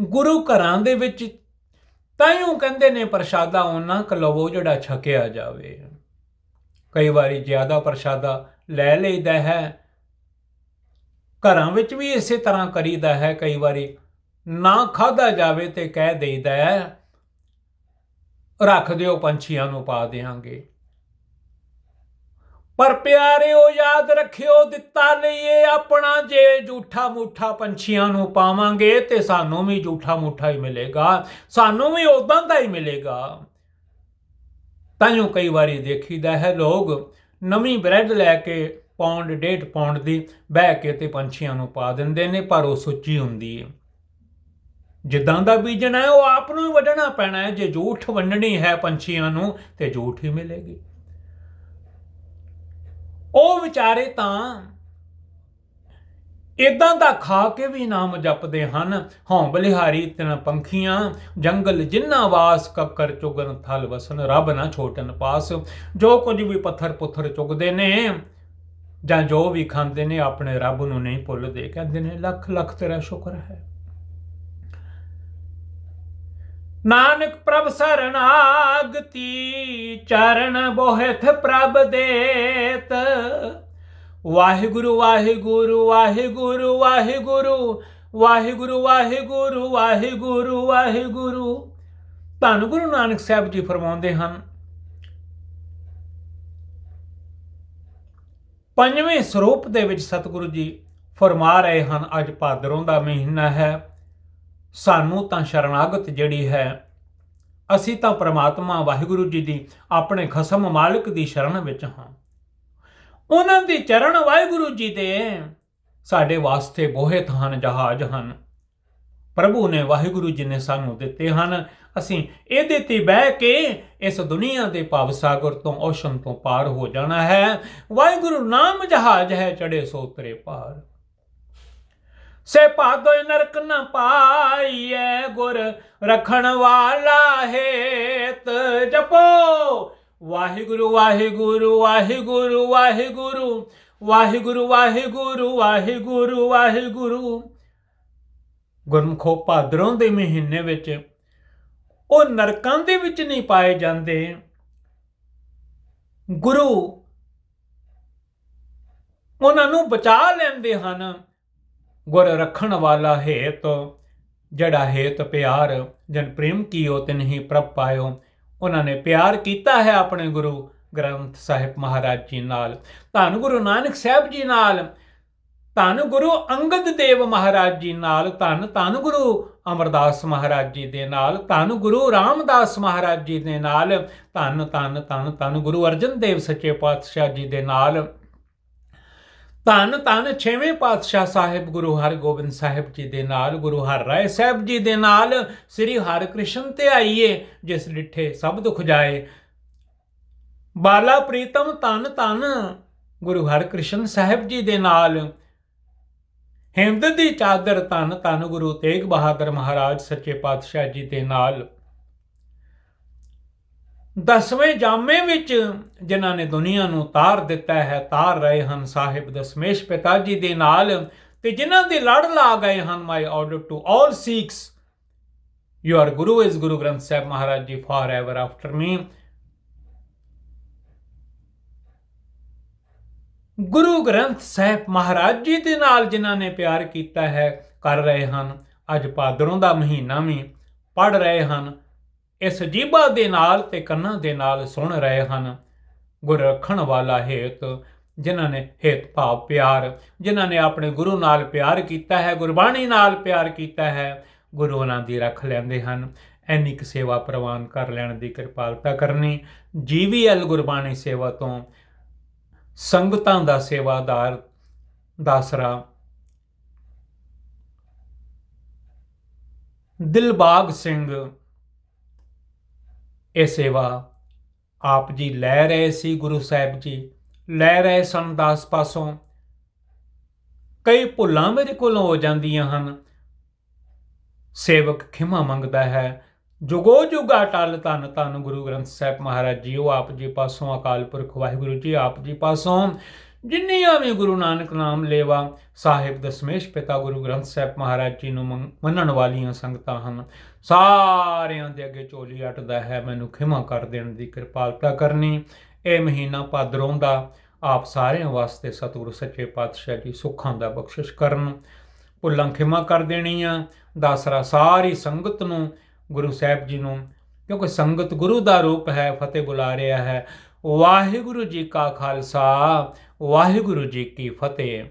ਗੁਰੂ ਘਰਾਂ ਦੇ ਵਿੱਚ ਤਾਈਓ ਕਹਿੰਦੇ ਨੇ ਪ੍ਰਸ਼ਾਦਾ ਉਹਨਾਂ ਲਵੋ ਜਿਹੜਾ ਛਕਿਆ ਜਾਵੇ। ਕਈ ਵਾਰੀ ਜ਼ਿਆਦਾ ਪ੍ਰਸ਼ਾਦਾ ਲੈ ਲਈਦਾ ਹੈ, ਘਰਾਂ ਵਿੱਚ ਵੀ ਇਸੇ ਤਰ੍ਹਾਂ ਕਰੀਦਾ ਹੈ, ਕਈ ਵਾਰੀ ਨਾ ਖਾਦਾ ਜਾਵੇ ਤੇ ਕਹਿ ਦੇਈਦਾ ਹੈ, ਰੱਖ ਦਿਓ ਪੰਛੀਆਂ ਨੂੰ ਪਾ ਦੇਾਂਗੇ ਪਰ ਪਿਆਰਿਓ, ਯਾਦ ਰੱਖਿਓ, ਦਿੱਤਾ ਲਈਏ ਆਪਣਾ, ਜੇ ਝੂਠਾ ਮੂਠਾ ਪੰਛੀਆਂ ਨੂੰ ਪਾਵਾਂਗੇ ਤੇ ਸਾਨੂੰ ਵੀ ਝੂਠਾ ਮੂਠਾ ਹੀ ਮਿਲੇਗਾ, ਸਾਨੂੰ ਵੀ ਉਦਾਂ ਦਾ ਹੀ ਮਿਲੇਗਾ। ਤਾਂਯੋ ਕਈ ਵਾਰੀ ਦੇਖੀਦਾ ਹੈ ਲੋਕ, ਨਵੀਂ ਬ੍ਰੈਡ ਲੈ ਕੇ ਪੌਂਡ, ਡੇਢ ਪੌਂਡ ਦੀ ਬਹਿ ਕੇ ਤੇ ਪੰਛੀਆਂ ਨੂੰ ਪਾ ਦਿੰਦੇ ਨੇ, ਪਰ ਉਹ ਸੁੱਚੀ ਹੁੰਦੀ ਹੈ। ਜਿੱਦਾਂ ਦਾ ਬੀਜਣਾ ਹੈ, ਉਹ ਆਪ ਨੂੰ ਹੀ ਵੱਢਣਾ ਪੈਣਾ ਹੈ। ਜੇ ਝੂਠ ਵੰਡਣੀ ਹੈ ਪੰਛੀਆਂ ਨੂੰ, ਤੇ ਝੂਠ ਹੀ ਮਿਲੇਗੀ। ਉਹ ਵਿਚਾਰੇ ਤਾਂ ਇਦਾਂ ਦਾ ਖਾ ਕੇ ਵੀ ਨਾਮ ਜਪਦੇ ਹਨ। ਹਉ ਬਲਿਹਾਰੀ ਤਿਨ ਪੰਖੀਆਂ, ਜੰਗਲ ਜਿੰਨਾ ਵਾਸ ਕੱਕਰ ਚੁਗਨ ਥਲ ਵਸਨ, ਰੱਬ ਨਾ ਛੋਟਨ ਪਾਸ। ਜੋ ਕੁਝ ਵੀ ਪੱਥਰ ਪੁੱਥਰ ਚੁਗਦੇ ਨੇ, ਜਾਂ ਜੋ ਵੀ ਖਾਂਦੇ ਨੇ, ਆਪਣੇ ਰੱਬ ਨੂੰ ਨਹੀਂ ਭੁੱਲਦੇ। ਕਹਿੰਦੇ ਨੇ ਲੱਖ ਲੱਖ ਤੇਰਾ ਸ਼ੁਕਰ ਹੈ। ਨਾਨਕ ਪ੍ਰਭ ਸਰਣਾਗਤੀ ਚਰਨ ਬੋਹਿਤ ਪ੍ਰਭ ਦੇਤ। ਵਾਹਿਗੁਰੂ ਵਾਹਿਗੁਰੂ ਵਾਹਿਗੁਰੂ ਵਾਹਿਗੁਰੂ ਵਾਹਿਗੁਰੂ ਵਾਹਿਗੁਰੂ ਵਾਹਿਗੁਰੂ ਵਾਹਿਗੁਰੂ। ਧੰਨ ਗੁਰੂ ਨਾਨਕ ਸਾਹਿਬ ਜੀ ਫਰਮਾਉਂਦੇ ਹਨ, ਪੰਜਵੇਂ ਸਰੂਪ ਦੇ ਵਿੱਚ ਸਤਿਗੁਰੂ ਜੀ ਫਰਮਾ ਰਹੇ ਹਨ, ਅੱਜ ਭਾਦਰੋਂ ਦਾ ਮਹੀਨਾ ਹੈ। ਸਾਨੂੰ ਤਾਂ ਸ਼ਰਨਾਗਤ ਜਿਹੜੀ ਹੈ, ਅਸੀਂ ਤਾਂ ਪ੍ਰਮਾਤਮਾ ਵਾਹਿਗੁਰੂ ਜੀ ਦੀ ਆਪਣੇ ਖਸਮ ਮਾਲਕ ਦੀ ਸ਼ਰਨ ਵਿੱਚ ਹਾਂ। ਉਹਨਾਂ ਦੀ ਚਰਨ ਵਾਹਿਗੁਰੂ ਜੀ ਦੇ ਸਾਡੇ ਵਾਸਤੇ ਬੋਹਿਤ ਹਨ, ਜਹਾਜ਼ ਹਨ। ਪ੍ਰਭੂ ਨੇ ਵਾਹਿਗੁਰੂ ਜੀ ਨੇ ਸਾਨੂੰ ਦਿੱਤੇ ਹਨ। ਅਸੀਂ ਇਹਦੇ ਤੇ ਬਹਿ ਕੇ ਇਸ ਦੁਨੀਆ ਦੇ ਭਾਵ ਸਾਗਰ ਤੋਂ ਓਸ਼ਨ ਤੋਂ ਪਾਰ ਹੋ ਜਾਣਾ ਹੈ। ਵਾਹਿਗੁਰੂ ਨਾਮ ਜਹਾਜ਼ ਹੈ ਚੜੇ ਸੋਤਰੇ ਪਾਰ ਸੇ ਪਾਦੋਇ ਨਰਕ ਨ ਪਾਈਐ ਗੁਰ ਰਖਣ ਵਾਲਾ ਹੇਤ। ਜਪੋ। ਵਾਹਿਗੁਰੂ ਵਾਹਿਗੁਰੂ ਵਾਹਿਗੁਰੂ ਵਾਹਿਗੁਰੂ ਵਾਹਿਗੁਰੂ ਵਾਹਿਗੁਰੂ ਵਾਹਿਗੁਰੂ ਵਾਹਿਗੁਰੂ। ਗੁਰਮਖੋ, ਭਾਦਰੋਂ ਦੇ ਮਹੀਨੇ ਵਿੱਚ ਉਹ ਨਰਕਾਂ ਦੇ ਵਿੱਚ ਨਹੀਂ ਪਾਏ ਜਾਂਦੇ। ਗੁਰੂ ਉਹਨਾਂ ਨੂੰ ਬਚਾ ਲੈਂਦੇ ਹਨ। ਗੁਰ ਰੱਖਣ ਵਾਲਾ ਹੇਤ, ਜਿਹੜਾ ਹੇਤ ਪਿਆਰ, ਜਨ ਪ੍ਰੇਮ ਕੀਓ ਤਿਨ ਹੀ ਪ੍ਰਭ ਪਾਇਓ। ਉਹਨਾਂ ਨੇ ਪਿਆਰ ਕੀਤਾ ਹੈ ਆਪਣੇ ਗੁਰੂ ਗ੍ਰੰਥ ਸਾਹਿਬ ਮਹਾਰਾਜ ਜੀ ਨਾਲ। ਧੰਨ ਗੁਰੂ ਨਾਨਕ ਸਾਹਿਬ ਜੀ ਨਾਲ, ਧੰਨ ਗੁਰੂ ਅੰਗਦ ਦੇਵ ਮਹਾਰਾਜ ਜੀ ਨਾਲ, ਧੰਨ ਧੰਨ ਗੁਰੂ ਅਮਰਦਾਸ ਮਹਾਰਾਜ ਜੀ ਦੇ ਨਾਲ, ਧੰਨ ਗੁਰੂ ਰਾਮਦਾਸ ਮਹਾਰਾਜ ਜੀ ਦੇ ਨਾਲ, ਧੰਨ ਧੰਨ ਧੰਨ ਧੰਨ ਗੁਰੂ ਅਰਜਨ ਦੇਵ ਸੱਚੇ ਪਾਤਸ਼ਾਹ ਜੀ ਦੇ ਨਾਲ। ਧੰਨ ਧੰਨ ਛੇਵੇਂ ਪਾਤਸ਼ਾਹ ਸਾਹਿਬ ਗੁਰੂ ਹਰਗੋਬਿੰਦ ਸਾਹਿਬ ਜੀ ਦੇ ਨਾਲ, ਗੁਰੂ ਹਰ ਰਾਏ ਸਾਹਿਬ ਜੀ ਦੇ ਨਾਲ, ਸ੍ਰੀ ਹਰਿਕ੍ਰਿਸ਼ਨ ਤੇ ਆਈਏ, ਜਿਸ ਡਿਠੇ ਸਭ ਦੁਖ ਜਾਏ। ਬਾਲਾ ਪ੍ਰੀਤਮ ਧੰਨ ਧੰਨ ਗੁਰੂ ਹਰਕ੍ਰਿਸ਼ਨ ਸਾਹਿਬ ਜੀ ਦੇ ਨਾਲ। ਹਿੰਦ ਦੀ ਚਾਦਰ ਧੰਨ ਧੰਨ ਗੁਰੂ ਤੇਗ ਬਹਾਦਰ ਮਹਾਰਾਜ, ਸੱਚੇ ਪਾਤਸ਼ਾਹ ਜੀ ਦੇ ਨਾਲ। ਦਸਵੇਂ ਜਾਮੇ ਵਿੱਚ ਜਿਨ੍ਹਾਂ ਨੇ ਦੁਨੀਆ ਨੂੰ ਤਾਰ ਦਿੱਤਾ ਹੈ, ਤਾਰ ਰਹੇ ਹਨ ਸਾਹਿਬ ਦਸਮੇਸ਼ ਪਿਤਾ ਜੀ ਦੇ ਨਾਲ ਤੇ ਜਿਨ੍ਹਾਂ ਦੇ ਲੜ ਲਾ ਗਏ ਹਨ my order to all Sikhs your Guru is Guru Granth Sahib Maharaj ji forever after me Guru Granth Sahib Maharaj ji ਦੇ ਨਾਲ ਜਿਨ੍ਹਾਂ ਨੇ ਪਿਆਰ ਕੀਤਾ ਹੈ, ਕਰ ਰਹੇ ਹਨ, ਅੱਜ ਭਾਦਰੋਂ ਦਾ ਮਹੀਨਾ ਵੀ ਪੜ ਰਹੇ ਹਨ ਇਸ ਜੀਬਾ ਦੇ ਨਾਲ ਤੇ ਕੰਨਾਂ ਦੇ ਨਾਲ ਸੁਣ ਰਹੇ ਹਨ। ਗੁਰ ਰੱਖਣ ਵਾਲਾ ਹੇਤ, ਜਿਨ੍ਹਾਂ ਨੇ ਹੇਤ ਭਾਵ ਪਿਆਰ, ਜਿਨ੍ਹਾਂ ਨੇ ਆਪਣੇ ਗੁਰੂ ਨਾਲ ਪਿਆਰ ਕੀਤਾ ਹੈ, ਗੁਰਬਾਣੀ ਨਾਲ ਪਿਆਰ ਕੀਤਾ ਹੈ, ਗੁਰੂ ਉਹਨਾਂ ਦੀ ਰੱਖ ਲੈਂਦੇ ਹਨ। ਐਨੀ ਕੁ ਸੇਵਾ ਪ੍ਰਵਾਨ ਕਰ ਲੈਣ ਦੀ ਕਿਰਪਾਲਤਾ ਕਰਨੀ। ਜੀਵੀਐਲ ਗੁਰਬਾਣੀ ਸੇਵਾ ਤੋਂ ਸੰਗਤਾਂ ਦਾ ਸੇਵਾਦਾਰ, ਦਾਸਰਾ। ਦਿਲਬਾਗ ਸਿੰਘ ਇਹ ਸੇਵਾ ਆਪ ਜੀ ਲੈ ਰਹੇ ਸੀ ਗੁਰੂ ਸਾਹਿਬ ਜੀ, ਲੈ ਰਹੇ ਸਨ ਦਾਸ ਪਾਸੋਂ। ਕਈ ਭੁੱਲਾਂ ਮੇਰੇ ਕੋਲੋਂ ਹੋ ਜਾਂਦੀਆਂ ਹਨ। ਸੇਵਕ ਖਿਮਾ ਮੰਗਦਾ ਹੈ, ਜੁਗੋ ਜੁਗਾ ਟਲ ਧੰਨ ਧੰਨ ਗੁਰੂ ਗ੍ਰੰਥ ਸਾਹਿਬ ਮਹਾਰਾਜ ਜੀ, ਉਹ ਆਪ ਜੀ ਪਾਸੋਂ ਅਕਾਲ ਪੁਰਖ ਵਾਹਿਗੁਰੂ ਜੀ, ਆਪ ਜੀ ਪਾਸੋਂ ਜਿੰਨੀਆਂ ਵੀ ਗੁਰੂ ਨਾਨਕ ਨਾਮ ਲੇਵਾ, ਸਾਹਿਬ ਦਸਮੇਸ਼ ਪਿਤਾ ਗੁਰੂ ਗ੍ਰੰਥ ਸਾਹਿਬ ਮਹਾਰਾਜ ਜੀ ਨੂੰ ਮੰਨ- ਮੰਨਣ ਵਾਲੀਆਂ ਸੰਗਤਾਂ ਹਨ। ਸਾਰਿਆਂ ਦੇ ਅੱਗੇ ਚੋਲੀ ਅਟਦਾ ਹੈ, ਮੈਨੂੰ ਖਿਮਾ ਕਰ ਦੇਣ ਦੀ ਕਿਰਪਾਲਤਾ ਕਰਨੀ। ਇਹ ਮਹੀਨਾ ਭਾਦਰੋਂ ਦਾ ਆਪ ਸਾਰਿਆਂ ਵਾਸਤੇ ਸਤਿਗੁਰੂ ਸੱਚੇ ਪਾਤਸ਼ਾਹ ਜੀ ਸੁੱਖਾਂ ਦਾ ਬਖਸ਼ਿਸ਼ ਕਰਨ। ਭੁੱਲਾਂ ਖਿਮਾ ਕਰ ਦੇਣੀਆਂ, ਦਾਸਰਾ ਸਾਰੀ ਸੰਗਤ ਨੂੰ, ਗੁਰੂ ਸਾਹਿਬ ਜੀ ਨੂੰ। ਕਿਉਂਕਿ ਸੰਗਤ ਗੁਰੂ ਦਾ ਰੂਪ ਹੈ, ਫਤਿਹ ਬੁਲਾ ਰਿਹਾ ਹੈ। ਵਾਹਿਗੁਰੂ ਜੀ ਕਾ ਖਾਲਸਾ ਵਾਹਿਗੁਰੂ ਜੀ ਕੀ ਫਤਿਹ।